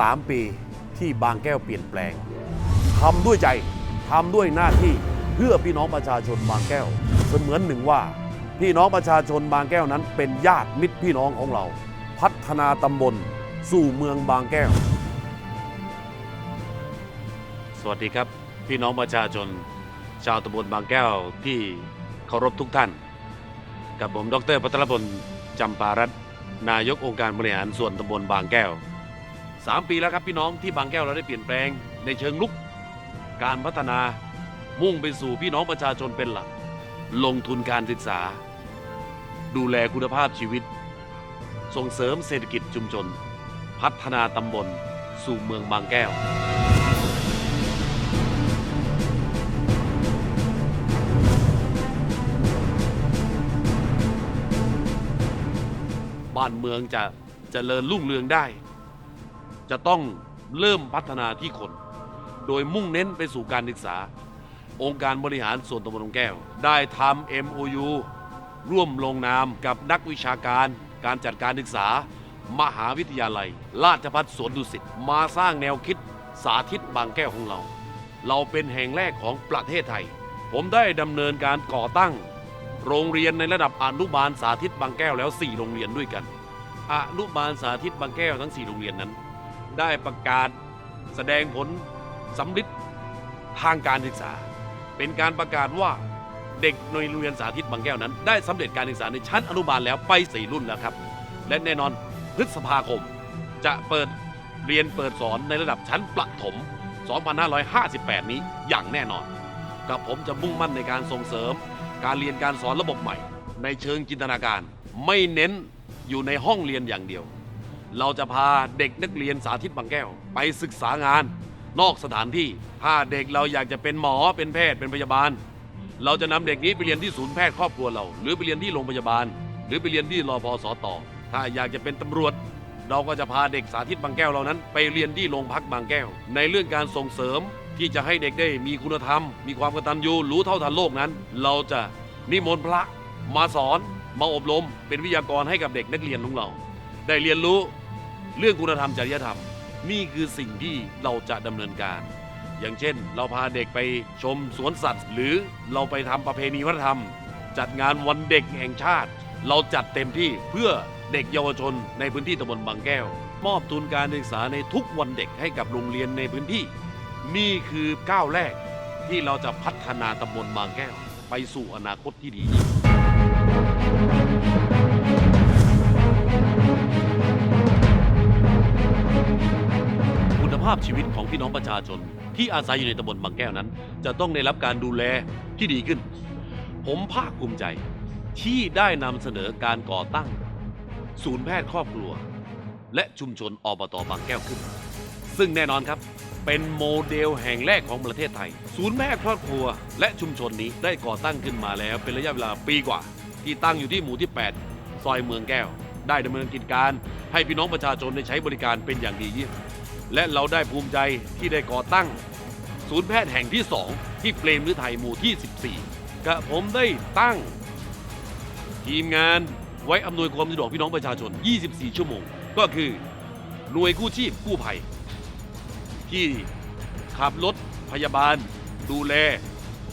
3 ปีที่บางแก้วเปลี่ยนแปลงทำด้วยใจทำด้วยหน้าที่เพื่อพี่น้องประชาชนบางแก้ว เสมือนหนึ่งว่า พี่น้องประชาชนบางแก้วนั้น เป็นญาติมิตรพี่น้องของเรา พัฒนาตำบลสู่เมืองบางแก้ว สวัสดีครับ พี่น้องประชาชน ชาวตำบลบางแก้วที่เคารพทุกท่าน กับผมดรพัทรพลจำปารัตนนายกองค์การบริหารส่วนตำบลบางแก้ว 3 ปีแล้วครับพี่น้องที่บางแก้วเราได้เปลี่ยนแปลงในเชิงลุก การพัฒนามุ่งไปสู่พี่น้องประชาชนเป็นหลัก ลงทุนการศึกษา ดูแลคุณภาพชีวิต ส่งเสริมเศรษฐกิจชุมชน พัฒนาตำบลสู่เมืองบางแก้วบ้านเมืองจะจะเจริญรุ่งเรืองได้ จะต้องเริ่มพัฒนาที่คน โดยมุ่งเน้นไปสู่การศึกษา องค์การบริหารส่วนตำบลบางแก้ว ได้ทำ MOU ร่วมลงนามกับนักวิชาการ การจัดการศึกษา มหาวิทยาลัย ราชภัฏสวนดุสิตมาสร้างแนวคิดสาธิตบางแก้วของเรา เราเป็นแห่งแรกของประเทศไทย ผมได้ดำเนินการก่อตั้ง โรงเรียนในระดับอนุบาลสาธิตบางแก้วแล้ว 4 โรงเรียนด้วยกัน อนุบาลสาธิตบางแก้วทั้ง 4 โรงเรียนนั้น ได้ประกาศแสดงผลสำลิดทางการศึกษา เป็นการประกาศว่าเด็กในโรงเรียนสาธิตบางแก้วนั้น ได้สำเร็จการศึกษาในชั้นอนุบาลแล้วไป4รุ่นแล้วครับ และแน่นอนพฤษภาคมจะเปิดเรียนเปิดสอนในระดับชั้นประถม 2558 นี้อย่างแน่นอนกับผมจะมุ่งมั่นในการส่งเสริม การเรียนการสอนระบบใหม่ ในเชิงจินตนาการ ไม่เน้นอยู่ในห้องเรียนอย่างเดียว เราจะพาเด็กนักเรียนสาธิตบางแก้ว ไปศึกษางาน นอกสถานที่ ถ้าเด็กเราอยากจะเป็นหมอเป็นแพทย์เป็นพยาบาล เราจะนำเด็กนี้ไปเรียนที่ศูนย์แพทย์ครอบครัวเรา หรือไปเรียนที่โรงพยาบาล หรือไปเรียนที่รอพอสอต่อ ถ้าอยากจะเป็นตำรวจ เราก็จะพาเด็กสาธิตบางแก้วเหล่านั้น ไปเรียนที่โรงพักบางแก้ว ในเรื่องการส่งเสริมที่จะให้เด็กได้มีคุณธรรม มีความกตัญญูรู้เท่าทันโลกนั้น เราจะนิมนต์พระมาสอนมาอบรม เป็นวิทยากรให้กับเด็กนักเรียนของเรา ได้เรียนรู้ เรื่องคุณธรรมจริยธรรมนี่คือสิ่งที่เราจะดำเนินการ อย่างเช่น เราพาเด็กไปชมสวนสัตว์ หรือเราไปทำประเพณีวัฒนธรรม จัดงานวันเด็กแห่งชาติ เราจัดเต็มที่เพื่อเด็กเยาวชนในพื้นที่ตำบลบางแก้ว มอบทุนการศึกษาในทุกวันเด็กให้กับโรงเรียนในพื้นที่ นี่คือก้าวแรกที่เราจะพัฒนาตำบลบางแก้ว ไปสู่อนาคตที่ดีาพชีวิตของพี่น้องประชาชน ที่อาศัยอยู่ในตำบลบางแก้วนั้น จะต้องได้รับการดูแลที่ดีขึ้น ผมภาคภูมิใจที่ได้นำเสนอการก่อตั้ง ศูนย์แพทย์ครอบครัว และชุมชนอบตบางแก้วขึ้น ซึ่งแน่นอนครับเป็นโมเดลแห่งแรกของประเทศไทย ศูนย์แม่ครอบครัว และชุมชนนี้ได้ก่อตั้งขึ้นมาแล้ว เป็นระยะเวลาปีกว่า ที่ตั้งอยู่ที่หมู่ที่ 8 ซอยเมืองแก้ว ได้ดำเนินกิจการ ให้พี่น้องประชาชนได้ใช้บริการเป็นอย่างดีเยี่ยม และเราได้ภูมิใจที่ได้ก่อตั้ง ศูนย์แพทย์แห่งที่ 2 ที่เปรมฤทัยหมู่ที่ 14 กระผมได้ตั้ง ทีมงานไว้อำนวยความสะดวกพี่น้องประชาชน 24 ชั่วโมง ก็คือหน่วยกู้ชีพกู้ภัย ที่ขับรถพยาบาล ดูแล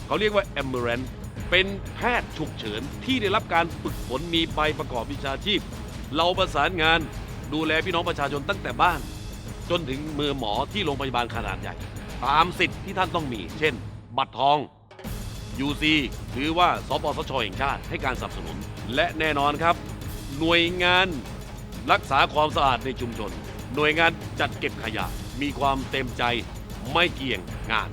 เขาเรียกว่า ambulance เป็นแพทย์ฉุกเฉินที่ได้รับการฝึกฝนมีใบประกอบวิชาชีพ เราประสานงานดูแลพี่น้องประชาชนตั้งแต่บ้าน จนถึงมือหมอที่โรงพยาบาลขนาดใหญ่ ตามสิทธิ์ที่ท่านต้องมี เช่น บัตรทอง UC หรือว่าสปสชแห่งชาติให้การสนับสนุน และแน่นอนครับ หน่วยงานรักษาความสะอาดในชุมชน หน่วยงานจัดเก็บขยะ มีความเต็มใจไม่เกี่ยงงาน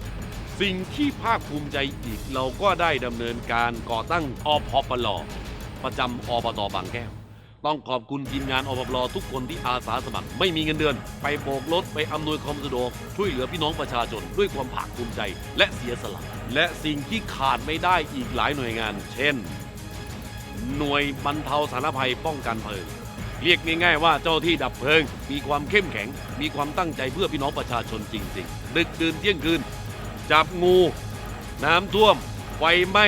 สิ่งที่ภาคภูมิใจอีกเราก็ได้ดำเนินการก่อตั้งอพปลประจำอบตบางแก้ว ต้องขอบคุณทีมงานอพปลทุกคนที่อาสาสมัคร ไม่มีเงินเดือน ไปโบกรถไปอำนวยความสะดวก ช่วยเหลือพี่น้องประชาชน ด้วยความภาคภูมิใจ และเสียสละ และสิ่งที่ขาดไม่ได้อีกหลายหน่วยงาน เช่น หน่วยบรรเทาสาธารณภัยป้องกันเพลิงเรียกง่ายๆว่าเจ้าที่ดับเพลิง มีความเข้มแข็ง มีความตั้งใจเพื่อพี่น้องประชาชนจริงๆ ดึกดื่นเที่ยงคืน จับงู น้ำท่วม ไฟไหม้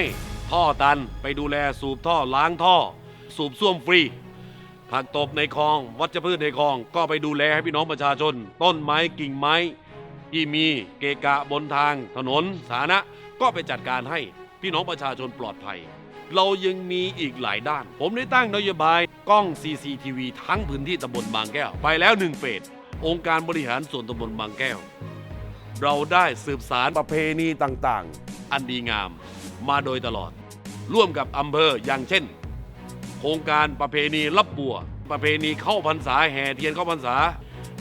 ท่อตัน ไปดูแลสูบท่อล้างท่อ สูบซ่วมฟรี ผักตบในคลอง วัชพืชในคลอง ก็ไปดูแลให้พี่น้องประชาชน ต้นไม้กิ่งไม้ ที่มีเกะกะบนทางถนนสาธารณะก็ไปจัดการให้พี่น้องประชาชนปลอดภัย เรายังมีอีกหลายด้าน ผมได้ตั้งนโยบายกล้อง CCTV ทั้งพื้นที่ตำบลบางแก้ว ไปแล้วหนึ่งเฟสองค์การบริหารส่วนตำบลบางแก้ว เราได้สืบสารประเพณีต่างๆ อันดีงามมาโดยตลอด ร่วมกับอำเภออย่างเช่น โครงการประเพณีรับบัว ประเพณีเข้าพรรษาแห่เทียนเข้าพรรษา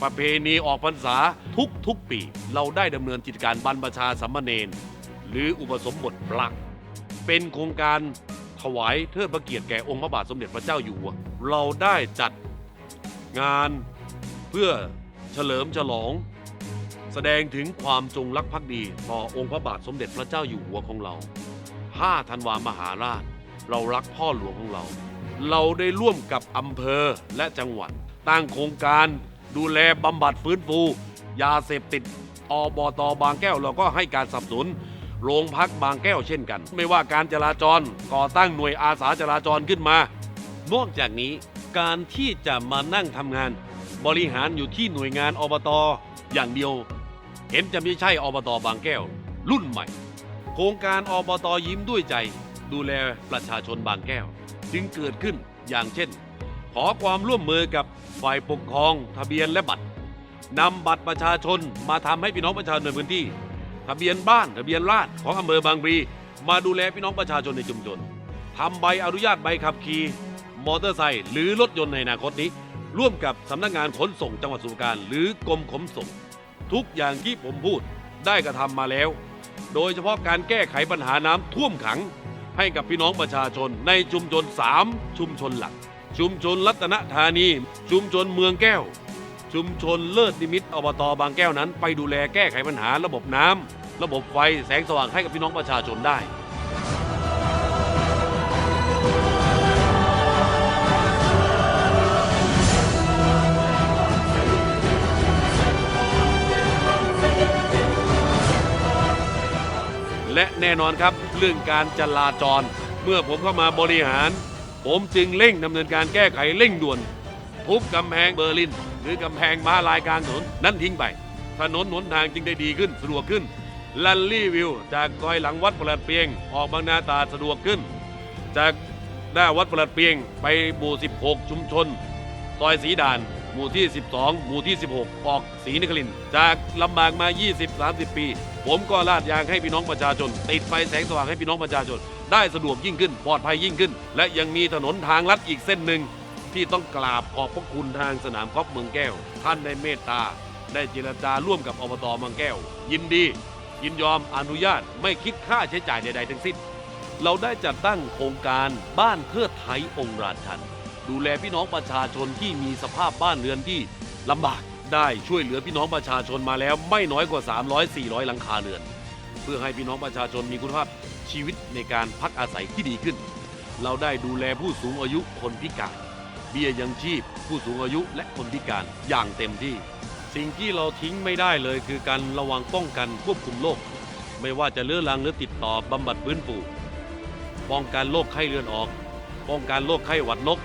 ประเพณีออกพรรษาทุกทุกปี เราได้ดำเนินกิจการบรรพชาสัมมเนนหรืออุปสมบทพระเป็นโครงการถวายเทิดพระเกียรติแก่องค์พระบาทสมเด็จพระเจ้าอยู่หัวเราได้จัดงานเพื่อเฉลิมฉลอง แสดงถึงความจงรักภักดี ต่อองค์พระบาทสมเด็จพระเจ้าอยู่หัวของเรา 5 ธันวามหาราช เรารักพ่อหลวงของเรา เราได้ร่วมกับอำเภอและจังหวัดตั้งโครงการดูแลบำบัดฟื้นฟู ยาเสพติดอบตบางแก้วเราก็ให้การสนับสนุน โรงพักบางแก้วเช่นกัน ไม่ว่าการจราจรก่อตั้งหน่วยอาสาจราจรขึ้นมานอกจากนี้การที่จะมานั่งทำงาน บริหารอยู่ที่หน่วยงานอบตอย่างเดียว เห็นจะไม่ใช่อบตบางแก้ว รุ่นใหม่ โครงการอบตยิ้มด้วยใจ ดูแลประชาชนบางแก้ว จึงเกิดขึ้นอย่างเช่น ขอความร่วมมือกับฝ่ายปกครองทะเบียนและบัตรนำบัตรประชาชนมาทำให้พี่น้องประชาชนในพื้นที่ ทะเบียนบ้านทะเบียนราษฎรของอำเภอบางพลีมาดูแลพี่น้องประชาชนในชุมชนทำใบอนุญาตใบขับขี่มอเตอร์ไซค์หรือรถยนต์ในอนาคตนี้ ร่วมกับสำนักงานขนส่งจังหวัดสุพรราการหรือกรมขนส่ง ทุกอย่างที่ผมพูดได้กระทำมาแล้ว โดยเฉพาะการแก้ไขปัญหาน้ำท่วมขัง ให้กับพี่น้องประชาชน ในชุมชน 3 ชุมชนหลัก ชุมชนรัตนธานี ชุมชนเมืองแก้ว ชุมชนเลิศนิมิตอบตบางแก้วนั้น ไปดูแลแก้ไขปัญหาระบบน้ำระบบไฟแสงสว่างให้กับพี่น้องประชาชนได้และแน่นอนครับเรื่องการจราจร เมื่อผมเข้ามาบริหาร ผมจึงเร่งดำเนินการแก้ไขเร่งด่วนทุบกำแพงเบอร์ลิน หรือกำแพงม้าลายกลางถนนนั้นทิ้งไปถนนหนทางจึงได้ดีขึ้นสะดวกขึ้นลันลี่วิว จากซอยหลังวัดปลัดเปียง ออกบางนาตาดสะดวกขึ้น จากหน้าวัดปลัดเปียงไปหมู่16 ชุมชน ซอยสีด่าน หมู่ที่ 12 หมู่ที่ 16 ออกศรีนครินทร์จากลำบากมา 20-30 ปี ผมก็ลาดยางให้พี่น้องประชาชน ติดไฟแสงสว่างให้พี่น้องประชาชน ได้สะดวกยิ่งขึ้น ปลอดภัยยิ่งขึ้น และยังมีถนนทางลัดอีกเส้นหนึ่ง ที่ต้องกราบขอบพระคุณทางสนามกอล์ฟเมืองแก้ว ท่านได้เมตตา ได้เจรจาร่วมกับอบตเมืองแก้ว ยินดี ยินยอมอนุญาตไม่คิดค่าใช้จ่ายใด ๆ ทั้งสิ้น เราได้จัดตั้งโครงการบ้านเพื่อไทยองค์ราชัน ดูแลพี่น้องประชาชนที่มีสภาพบ้านเรือนที่ลำบากได้ช่วยเหลือพี่น้องประชาชนมาแล้วไม่น้อยกว่า 300-400 หลังคาเรือน เพื่อให้พี่น้องประชาชนมีคุณภาพชีวิตในการพักอาศัยที่ดีขึ้น เราได้ดูแลผู้สูงอายุคนพิการ เบี้ยยังชีพ ผู้สูงอายุและคนพิการอย่างเต็มที่ สิ่งที่เราทิ้งไม่ได้เลยคือการระวังป้องกันควบคุมโรคไม่ว่าจะเลื้อรังหรือติดต่อบำบัดฟื้นฟูป้องกันโรคไข้เลือดออก ป้องกันโรคไข้หวัดนก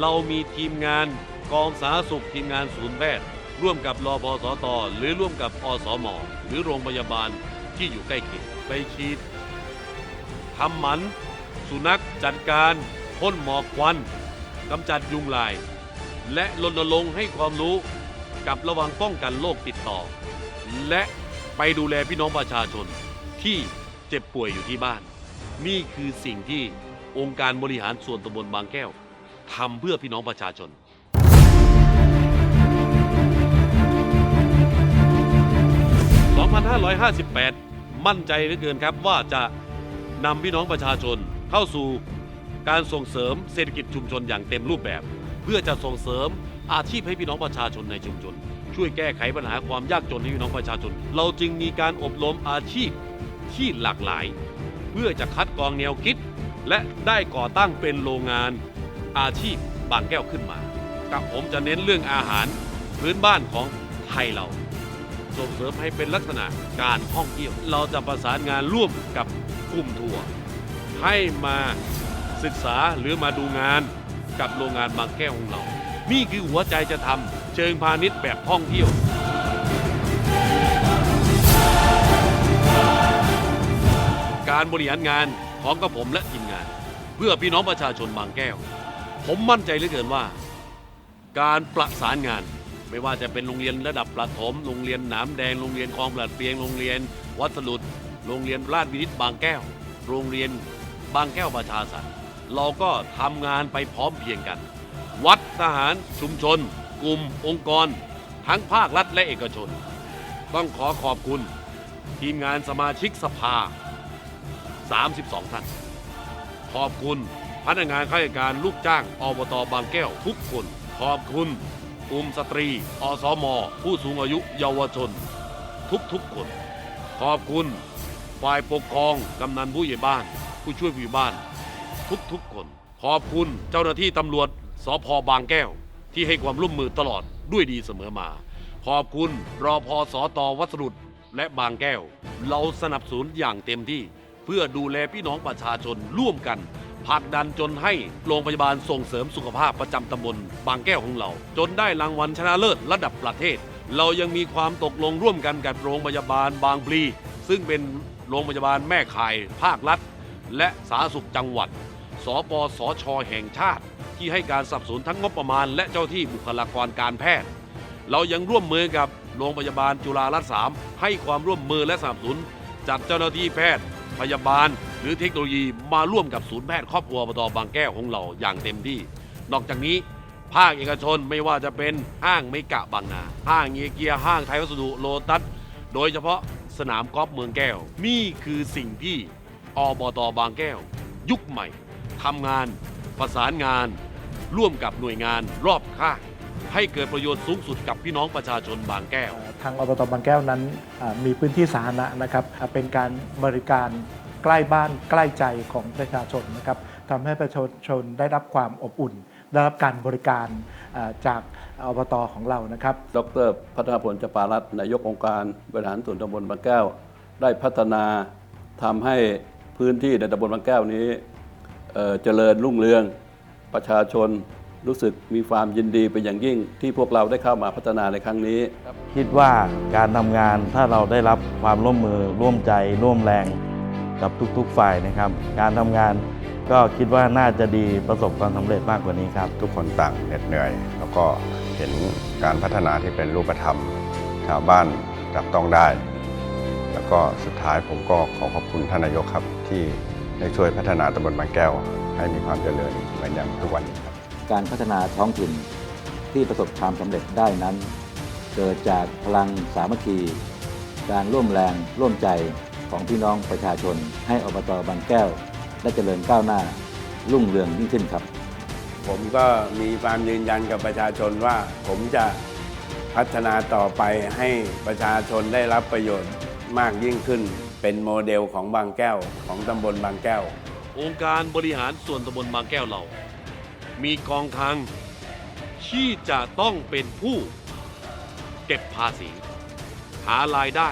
เรามีทีมงานกองสาธารณสุขทีมงานศูนย์แพทย์ร่วมกับรอพสตหรือร่วมกับอสมหรือโรงพยาบาลที่อยู่ใกล้เคียงไปฉีดทำหมัน สุนัขจัดการพ่นหมอกควันกำจัดยุงลาย และรณรงค์ให้ความรู้กับระวังป้องกันโรคติดต่อ และไปดูแลพี่น้องประชาชนที่เจ็บป่วยอยู่ที่บ้าน นี่คือสิ่งที่องค์การบริหารส่วนตำบลบางแก้ว ทำเพื่อพี่น้องประชาชน 2558 มั่นใจเหลือเกินครับว่าจะนำพี่น้องประชาชนเข้าสู่การส่งเสริมเศรษฐกิจชุมชนอย่างเต็มรูปแบบ เพื่อจะส่งเสริมอาชีพให้พี่น้องประชาชนในชุมชน ช่วยแก้ไขปัญหาความยากจนให้พี่น้องประชาชน เราจึงมีการอบรมอาชีพที่หลากหลาย เพื่อจะคัดกรองแนวคิด และได้ก่อตั้งเป็นโรงงาน อาชีพบางแก้วขึ้นมากับผมจะเน้นเรื่องอาหารพื้นบ้านของไทยเรา ส่งเสริมให้เป็นลักษณะการท่องเที่ยว เราจะประสานงานร่วมกับกลุ่มทัวร์ให้มาศึกษาหรือมาดูงานกับโรงงานบางแก้วของเรา นี่คือหัวใจจะทำเชิงพาณิชย์แบบท่องเที่ยวการบริหารงานของกระผมและทีมงาน เพื่อพี่น้องประชาชนบางแก้ว ผมมั่นใจเหลือเกินว่า การประสานงาน ไม่ว่าจะเป็นโรงเรียนระดับประถม โรงเรียนหนามแดง โรงเรียนคลองปลัดเปียง โรงเรียน วัดสลุดโรงเรียนราชวินิตบางแก้ว โรงเรียนบางแก้วประชาสันเราก็ทำงานไปพร้อมเพรียงกัน วัดทหารชุมชน กลุ่มองค์กร ทั้งภาครัฐและเอกชน ต้องขอขอบคุณ ทีมงานสมาชิกสภา 32 ท่าน ขอบคุณ พนักงานข้าราชการลูกจ้างอบตบางแก้ว ทุกคน ขอบคุณกลุ่มสตรี อสม ผู้สูงอายุเยาวชน ทุกๆคน ขอบคุณ ฝ่ายปกครองกำนันผู้ใหญ่บ้าน ผู้ช่วยผู้ใหญ่บ้าน ทุกๆคน ขอบคุณเจ้าหน้าที่ตำรวจสพบางแก้ว ที่ให้ความร่วมมือตลอดด้วยดีเสมอมา ขอบคุณรอพอสอตอวัสดุและบางแก้ว เราสนับสนุนอย่างเต็มที่เพื่อดูแลพี่น้องประชาชนร่วมกัน ผลักดันจนให้โรงพยาบาลส่งเสริมสุขภาพประจำตำบลบางแก้วของเรา จนได้รางวัลชนะเลิศระดับประเทศ เรายังมีความตกลงร่วมกันกับโรงพยาบาลบางพลีซึ่งเป็นโรงพยาบาลแม่ข่ายภาครัฐ และสาธารณสุขจังหวัด สปสช แห่งชาติ ที่ให้การสนับสนุนทั้งงบประมาณ และเจ้าที่บุคลากรการแพทย์ เรายังร่วมมือกับโรงพยาบาลจุฬารัตน์สามให้ความร่วมมือและสนับสนุนจัดเจ้าหน้าที่แพทย์ พยาบาล หรือเทคโนโลยีมาร่วมกับศูนย์แพทย์ครอบครัวอบตบางแก้วของเราอย่างเต็มที่ นอกจากนี้ภาคเอกชนไม่ว่าจะเป็นห้างเมกะบางนาห้างเอเกียห้างไทยวัสดุโลตัสโดยเฉพาะสนามกอล์ฟเมืองแก้ว นี่คือสิ่งที่อบตบางแก้ว ยุคใหม่ทำงาน ประสานงาน ร่วมกับหน่วยงานรอบข้างให้เกิดประโยชน์สูงสุดกับพี่น้องประชาชนบางแก้ว ทางอบตบางแก้วนั้นมีพื้นที่สาธารณะนะครับเป็นการบริการ ใกล้บ้านใกล้ใจของประชาชนนะครับทำให้ประชาชนได้รับความอบอุ่น ได้รับการบริการอ่าจากอบตของเรานะครับ ดรพัฒนาพลจปารัตน์นายกองค์การบริหารส่วนตำบลบางแก้ว ได้พัฒนาทำให้พื้นที่ในตำบลบางแก้วนี้เอ่อเจริญรุ่งเรืองประชาชนรู้สึกมีความยินดีเป็นอย่างยิ่งที่พวกเราได้เข้ามาพัฒนาในครั้งนี้ คิดว่าการทำงานถ้าเราได้รับความร่วมมือร่วมใจร่วมแรง กับทุกๆฝ่ายนะครับ การทำงานก็คิดว่าน่าจะดีประสบความสำเร็จมากกว่านี้ครับ ทุกคนต่างเหน็ดเหนื่อย แล้วก็เห็นการพัฒนาที่เป็นรูปธรรม ชาวบ้านจับต้องได้ แล้วก็สุดท้ายผมก็ขอขอบคุณท่านนายกครับ ที่ได้ช่วยพัฒนาตำบลบางแก้ว ให้มีความเจริญเหมือนอย่างทุกวันนี้ครับการพัฒนาท้องถิ่นที่ประสบความสำเร็จได้นั้น เกิดจากพลังสามัคคี การร่วมแรงร่วมใจ ของพี่น้องประชาชน ให้อบตบางแก้วได้เจริญก้าวหน้ารุ่งเรืองยิ่งขึ้นครับ ผมก็มีความยืนยันกับประชาชนว่า ผมจะพัฒนาต่อไปให้ประชาชนได้รับประโยชน์มากยิ่งขึ้น เป็นโมเดลของบางแก้วของตำบลบางแก้ว องค์การบริหารส่วนตำบลบางแก้วเรา มีกองคลังที่จะต้องเป็นผู้ เก็บภาษี หารายได้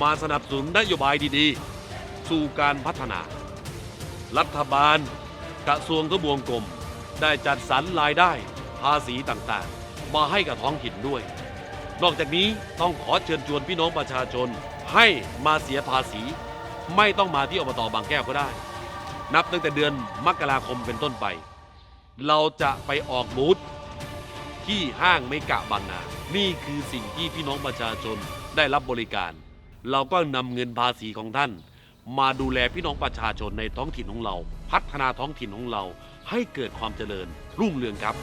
มาสนับสนุนนโยบายดีๆ สู่การพัฒนา รัฐบาล กระทรวงทบวงกรมได้จัดสรรรายได้ภาษีต่างๆ มาให้กับท้องถิ่นด้วย นอกจากนี้ต้องขอเชิญชวนพี่น้องประชาชนให้มาเสียภาษี ไม่ต้องมาที่อบตบางแก้วก็ได้ นับตั้งแต่เดือนมกราคมเป็นต้นไป เราจะไปออกบูธที่ห้างเมกะบางนา นี่คือสิ่งที่พี่น้องประชาชนได้รับบริการ เราก็นำเงินภาษีของท่าน มาดูแลพี่น้องประชาชนในท้องถิ่นของเรา พัฒนาท้องถิ่นของเรา ให้เกิดความเจริญรุ่งเรืองครับ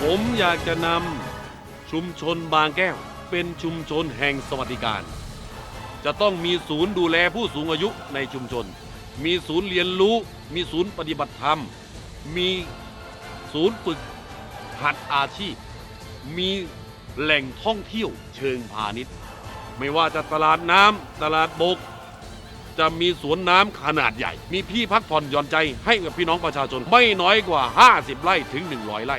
ผมอยากจะนำ ชุมชนบางแก้ว เป็นชุมชนแห่งสวัสดิการ จะต้องมีศูนย์ดูแลผู้สูงอายุในชุมชน มีศูนย์เรียนรู้ มีศูนย์ปฏิบัติธรรม มีศูนย์ฝึกหัดอาชีพ มีแหล่งท่องเที่ยวเชิงพาณิชย์ ไม่ว่าจะตลาดน้ำตลาดบก จะมีสวนน้ำขนาดใหญ่ มีที่พักผ่อนหย่อนใจให้กับพี่น้องประชาชนไม่น้อยกว่า 50 ไร่ถึง 100 ไร่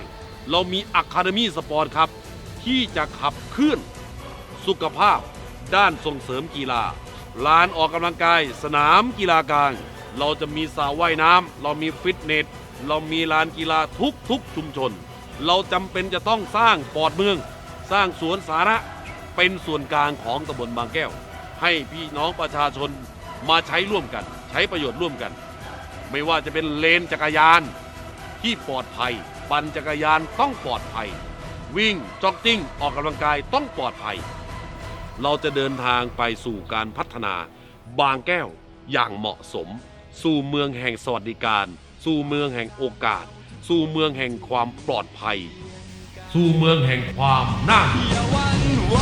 เรามีอะคาเดมี่สปอร์ตครับ ที่จะขับเคลื่อนสุขภาพด้านส่งเสริมกีฬาลานออกกำลังกาย สนามกีฬากลาง เราจะมีสระว่ายน้ำเรามีฟิตเนส เรามีลานกีฬาทุกทุกชุมชน เราจำเป็นจะต้องสร้างปอดเมือง สร้างสวนสาธารณะเป็นส่วนกลางของตำบลบางแก้ว ให้พี่น้องประชาชนมาใช้ร่วมกัน ใช้ประโยชน์ร่วมกัน ไม่ว่าจะเป็นเลนจักรยาน ที่ปลอดภัย ปั่นจักรยานต้องปลอดภัย วิ่งจ็อกกิ้ง ออกกำลังกายต้องปลอดภัย เราจะเดินทางไปสู่การพัฒนา บางแก้วอย่างเหมาะสม สู่เมืองแห่งสวัสดิการ สู่เมืองแห่งโอกาส สู่เมืองแห่งความปลอดภัย สู่เมืองแห่งความน่าอย่าวันไหว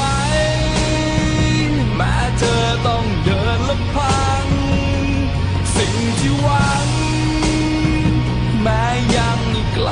แม้เธอต้องเดินลำพัง สิ่งที่หวัง แม้ยังไกล